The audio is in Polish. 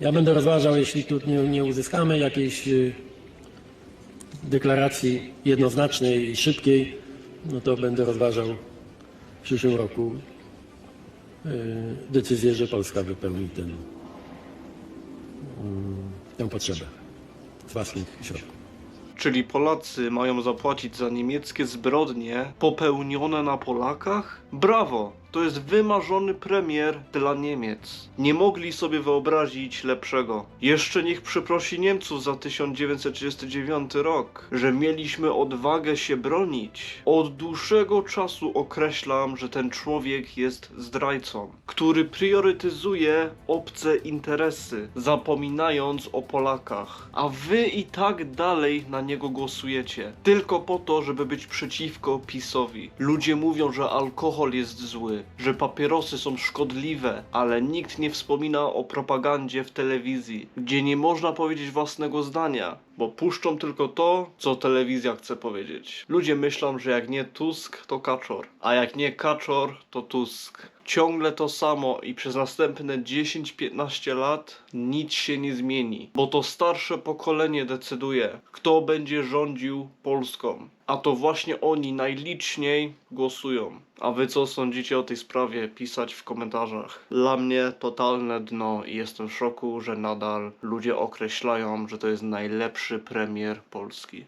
Ja będę rozważał, jeśli tu nie, nie uzyskamy jakiejś y, deklaracji jednoznacznej i szybkiej, no to będę rozważał w przyszłym roku y, decyzję, że Polska wypełni ten, mm, tę potrzebę z własnych środków. Czyli Polacy mają zapłacić za niemieckie zbrodnie popełnione na Polakach? Brawo! To jest wymarzony premier dla Niemiec. Nie mogli sobie wyobrazić lepszego. Jeszcze niech przeprosi Niemców za 1939 rok, że mieliśmy odwagę się bronić. Od dłuższego czasu określam, że ten człowiek jest zdrajcą, który priorytetyzuje obce interesy, zapominając o Polakach. A wy i tak dalej na niego głosujecie. Tylko po to, żeby być przeciwko PiSowi. Ludzie mówią, że alkohol jest zły, że papierosy są szkodliwe, ale nikt nie wspomina o propagandzie w telewizji, gdzie nie można powiedzieć własnego zdania, bo puszczą tylko to, co telewizja chce powiedzieć. Ludzie myślą, że jak nie Tusk, to Kaczor, a jak nie Kaczor, to Tusk. Ciągle to samo i przez następne 10-15 lat nic się nie zmieni, bo to starsze pokolenie decyduje, kto będzie rządził Polską. A to właśnie oni najliczniej głosują. A wy co sądzicie o tej sprawie? Pisać w komentarzach. Dla mnie totalne dno i jestem w szoku, że nadal ludzie określają, że to jest najlepszy premier Polski.